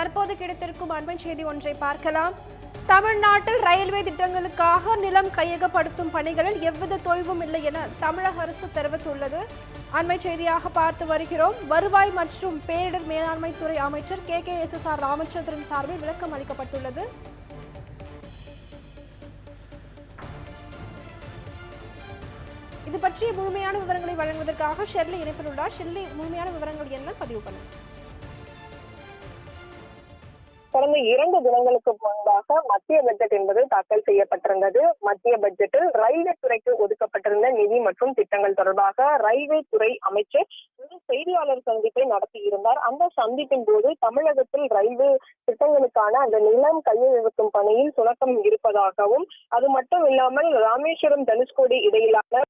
தற்போது கிடைத்திருக்கும் அண்மை செய்தி ஒன்றை பார்க்கலாம். தமிழ்நாட்டில் ரயில்வே திட்டங்களுக்காக நிலம் கையகப்படுத்தும் பணிகளில் எவ்வித தொய்வும் இல்லை என தமிழக அரசு தெரிவித்துள்ளது. அண்மை செய்தியாக பார்த்து வருகிறோம். வருவாய் மற்றும் பேரிடர் மேலாண்மை துறை அமைச்சர் K. K. S. S. R. Ramachandran சார்பில் விளக்கம் அளிக்கப்பட்டுள்ளது. இது பற்றிய முழுமையான விவரங்களை வழங்குவதற்காக ஷெர்லி இணைப்பில் உள்ளார். ஷெர்லி முழுமையான விவரங்கள் என்ன? பதிவு பண்ணுங்கள் கடந்த இரண்டு தினங்களுக்கு முன்பாக மத்திய பட்ஜெட் என்பது தாக்கல் செய்யப்பட்டிருந்தது. மத்திய பட்ஜெட்டில் ரயில்வே துறைக்கு ஒதுக்கப்பட்டிருந்த நிதி மற்றும் திட்டங்கள் தொடர்பாக ரயில்வே துறை அமைச்சர் செய்தியாளர் சந்திப்பை நடத்தியிருந்தார். அந்த சந்திப்பின் போது தமிழகத்தில் ரயில்வே திட்டங்களுக்கான அந்த நிலம் கையெழுத்தும் பணியில் சுணக்கம் இருப்பதாகவும் அது மட்டும் இல்லாமல் ராமேஸ்வரம் தனுஷ்கோடி இடையிலான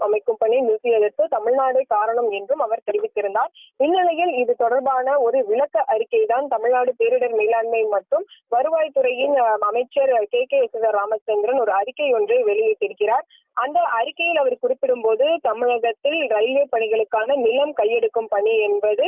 அமைக்கும் பணி நிறுத்தியதற்கு தமிழ்நாடே காரணம் என்றும் அவர் தெரிவித்திருந்தார். இந்நிலையில் இது தொடர்பான ஒரு விளக்க அறிக்கை தான் தமிழ்நாடு பேரிடர் மேலாண்மை மற்றும் வருவாய்த்துறையின் அமைச்சர் கே கே எஸ் ராமச்சந்திரன் ஒரு அறிக்கை ஒன்றை வெளியிட்டிருக்கிறார். அந்த அறிக்கையில் அவர் குறிப்பிடும் போது தமிழகத்தில் ரயில்வே பணிகளுக்கான நிலம் கையெடுக்கும் பணி என்பது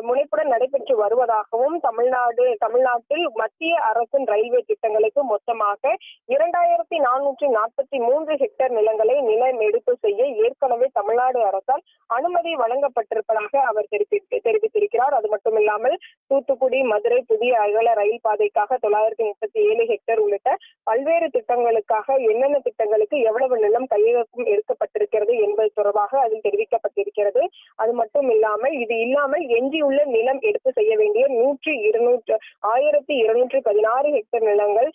முனைப்புடன் நடைபெற்று வருவதாகவும் தமிழ்நாடு தமிழ்நாட்டில் மத்திய அரசின் ரயில்வே திட்டங்களுக்கு மொத்தமாக இரண்டாயிரத்தி நானூற்றி நாற்பத்தி மூன்று ஹெக்டேர் நிலங்களை நிலம் எடுப்பு செய்ய ஏற்கனவே தமிழ்நாடு அரசால் அனுமதி வழங்கப்பட்டிருப்பதாக அவர் தெரிவித்திருக்கிறார். அது மட்டுமில்லாமல் தூத்துக்குடி மதுரை புதிய அகல ரயில் பாதைக்காக தொள்ளாயிரத்தி முப்பத்தி ஏழு ஹெக்டேர் உள்ளிட்ட பல்வேறு திட்டங்களுக்காக என்னென்ன திட்டங்களுக்கு எவ்வளவு நிலம் கையகத்தும் எடுக்கப்பட்டிருக்கிறது என்பது தொடர்பாக அதில் தெரிவிக்கப்பட்டிருக்கிறது. அது மட்டும் இல்லாமல் இது இல்லாமல் எஞ்சியுள்ள நிலம் எடுப்பு செய்ய வேண்டிய நூற்றி இருநூற்று ஆயிரத்தி இருநூற்றி பதினாறு ஹெக்டேர் நிலங்கள்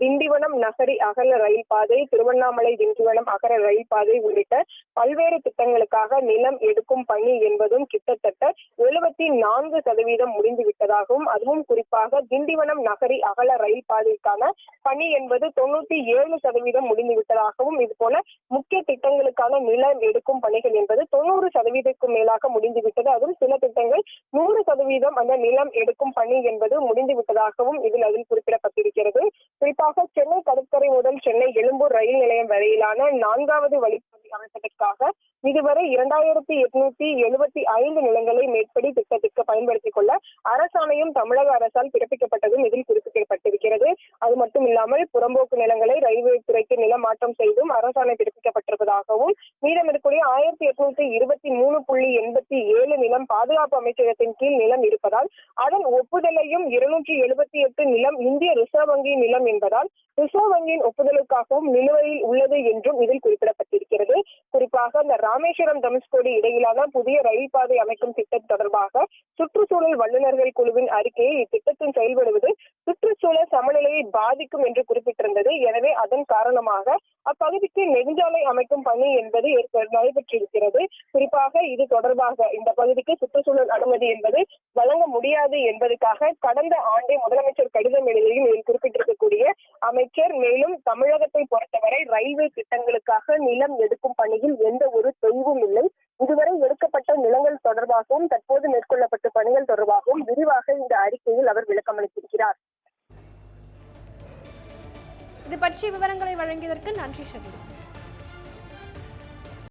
திண்டிவனம் நகரி அகல ரயில் பாதை திருவண்ணாமலை திண்டிவனம் அகர ரயில் பாதை உள்ளிட்ட பல்வேறு திட்டங்களுக்காக நிலம் எடுக்கும் பணி என்பதும் கிட்டத்தட்ட எழுபத்தி நான்கு சதவீதம் முடிந்து விட்டதாகவும் அதுவும் குறிப்பாக திண்டிவனம் நகரி அகல ரயில் பாதைக்கான பணி என்பது தொண்ணூத்தி ஏழு சதவீதம் முடிந்துவிட்டதாகவும் இது போல முக்கிய திட்டங்களுக்கான நிலம் எடுக்கும் பணிகள் என்பது தொண்ணூறு சதவீதத்துக்கும் மேலாக முடிந்துவிட்டது. அதுவும் சில திட்டங்கள் நூறு சதவீதம் அந்த நிலம் எடுக்கும் பணி என்பது முடிந்துவிட்டதாகவும் இதில் அதில் குறிப்பிடப்பட்டிருக்கிறது. குறிப்பாக சென்னை கடற்கரை முதல் சென்னை எழும்பூர் ரயில் நிலையம் வரையிலான நான்காவது வழிப்பாதை அமைப்பதற்காக இதுவரை இரண்டாயிரத்தி எட்நூத்தி எழுபத்தி ஐந்து நிலங்களை மேற்படி திட்டத்திற்கு பயன்படுத்திக் கொள்ள அரசாணையும் தமிழக அரசால் பிறப்பிக்கப்பட்டதும் இதில் குறிப்பிடப்பட்டிருக்கிறது. அது மட்டும் இல்லாமல் புறம்போக்கு நிலங்களை ரயில்வே துறைக்கு நிலமாற்றம் செய்தும் அரசாணை பிறப்பிக்கப்பட்டிருப்பதாகவும் மீதம் இருக்கக்கூடிய ஆயிரத்தி எட்நூத்தி இருபத்தி மூணு புள்ளி எண்பத்தி ஏழு நிலம் பாதுகாப்பு அமைச்சகத்தின் கீழ் நிலம் இருப்பதால் அதன் ஒப்புதலையும் இருநூற்றி எழுபத்தி எட்டு நிலம் இந்திய ரிசர்வ் வங்கி நிலம் என்பதால் ரிசர்வ் வங்கியின் ஒப்புதலுக்காகவும் நிலுவையில் உள்ளது என்றும் இதில் குறிப்பிடப்பட்டிருக்கிறது. குறிப்பாக அந்த ராமேஸ்வரம் தனுஷ்கோடி இடையிலான புதிய ரயில் பாதை அமைக்கும் திட்டம் தொடர்பாக சுற்றுச்சூழல் வல்லுநர்கள் குழுவின் அறிக்கையை இத்திட்டத்தின் செயல்படுவது சுற்றுச்சூழல் சமநிலையை பாதிக்கும் என்று குறிப்பிட்டிருந்தது. எனவே அதன் காரணமாக அப்பகுதிக்கு நெடுஞ்சாலை அமைக்கும் பணி என்பது ஏற்ப- நடைபெற்றிருக்கிறது. குறிப்பாக இது தொடர்பாக இந்த பகுதிக்கு சுற்றுச்சூழல் அனுமதி என்பது வழங்க முடியாது என்பதற்காக கடந்த ஆண்டே முதலமைச்சர் கடிதம் எழுதியும் அமைச்சர். மேலும் தமிழகத்தை பொறுத்தவரை ரயில்வே திட்டங்களுக்காக நிலம் எடுக்கும் பணியில் எந்த ஒரு தொய்வும் இல்லை. இதுவரை எடுக்கப்பட்ட நிலங்கள் தொடர்பாகவும் தற்போது மேற்கொள்ளப்பட்ட பணிகள் தொடர்பாகவும் விரிவாக இந்த அறிக்கையில் அவர் விளக்கமளித்திருக்கிறார். இது பற்றிய விவரங்களை வழங்கியதற்கு நன்றி ஷெர்லி